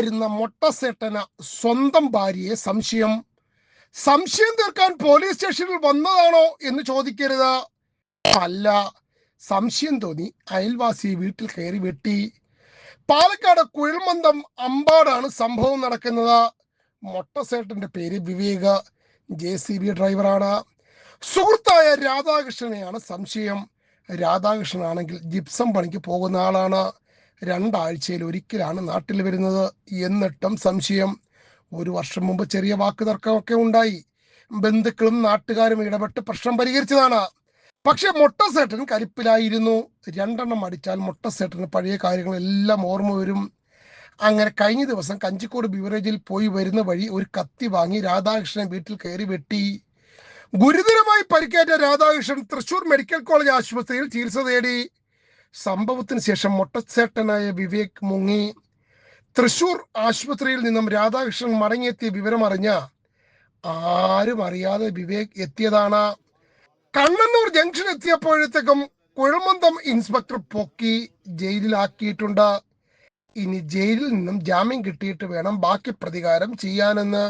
വരുന്ന മൊട്ടസേട്ടന സ്വന്തം ഭാര്യയെ സംശയം. സംശയം തീർക്കാൻ പോലീസ് സ്റ്റേഷനിൽ വന്നതാണോ എന്ന് ചോദിക്കരുത്. അല്ല സംശയം തോന്നി അയൽവാസി വീട്ടിൽ കയറി വെട്ടി. പാലക്കാട് കുഴൽമന്തം അമ്പാടാണ് സംഭവം നടക്കുന്നത്. മൊട്ടസേട്ടന്റെ പേര് വിവേക് ജെ സി ബി ഡ്രൈവറാണ്. സുഹൃത്തായ രാധാകൃഷ്ണനെയാണ് സംശയം. രാധാകൃഷ്ണൻ ആണെങ്കിൽ ജിപ്സം പണിക്ക് പോകുന്ന ആളാണ്. രണ്ടാഴ്ചയിൽ ഒരിക്കലാണ് നാട്ടിൽ വരുന്നത് എന്നിട്ടും സംശയം. ഒരു വർഷം മുമ്പ് ചെറിയ വാക്ക് തർക്കമൊക്കെ ഉണ്ടായി. ബന്ധുക്കളും നാട്ടുകാരും ഇടപെട്ട് പ്രശ്നം പരിഹരിച്ചതാണ്. പക്ഷെ മൊട്ടസേട്ടൻ കരിപ്പിലായിരുന്നു. രണ്ടെണ്ണം അടിച്ചാൽ മൊട്ടസേട്ടന് പഴയ കാര്യങ്ങളെല്ലാം ഓർമ്മ വരും. അങ്ങനെ കഴിഞ്ഞ ദിവസം കഞ്ചിക്കോട് ബിവറേജിൽ പോയി വരുന്ന വഴി ഒരു കത്തി വാങ്ങി രാധാകൃഷ്ണൻ വീട്ടിൽ കയറി വെട്ടി. ഗുരുതരമായി പരിക്കേറ്റ രാധാകൃഷ്ണൻ തൃശൂർ മെഡിക്കൽ കോളേജ് ആശുപത്രിയിൽ ചികിത്സ തേടി. സംഭവത്തിന് ശേഷം മൊട്ടച്ചേട്ടനായ വിവേക് മുങ്ങി. തൃശൂർ ആശുപത്രിയിൽ നിന്നും രാധാകൃഷ്ണൻ മടങ്ങിയെത്തിയ വിവരം അറിഞ്ഞ ആരും അറിയാതെ വിവേക് എത്തിയതാണ്. കണ്ണന്നൂർ ജംഗ്ഷൻ എത്തിയപ്പോഴത്തേക്കും കുഴമന്തം ഇൻസ്പെക്ടർ പൊക്കി ജയിലിലാക്കിയിട്ടുണ്ട്. ഇനി ജയിലിൽ നിന്നും ജാമ്യം കിട്ടിയിട്ട് വേണം ബാക്കി പ്രതികാരം ചെയ്യാനെന്ന്.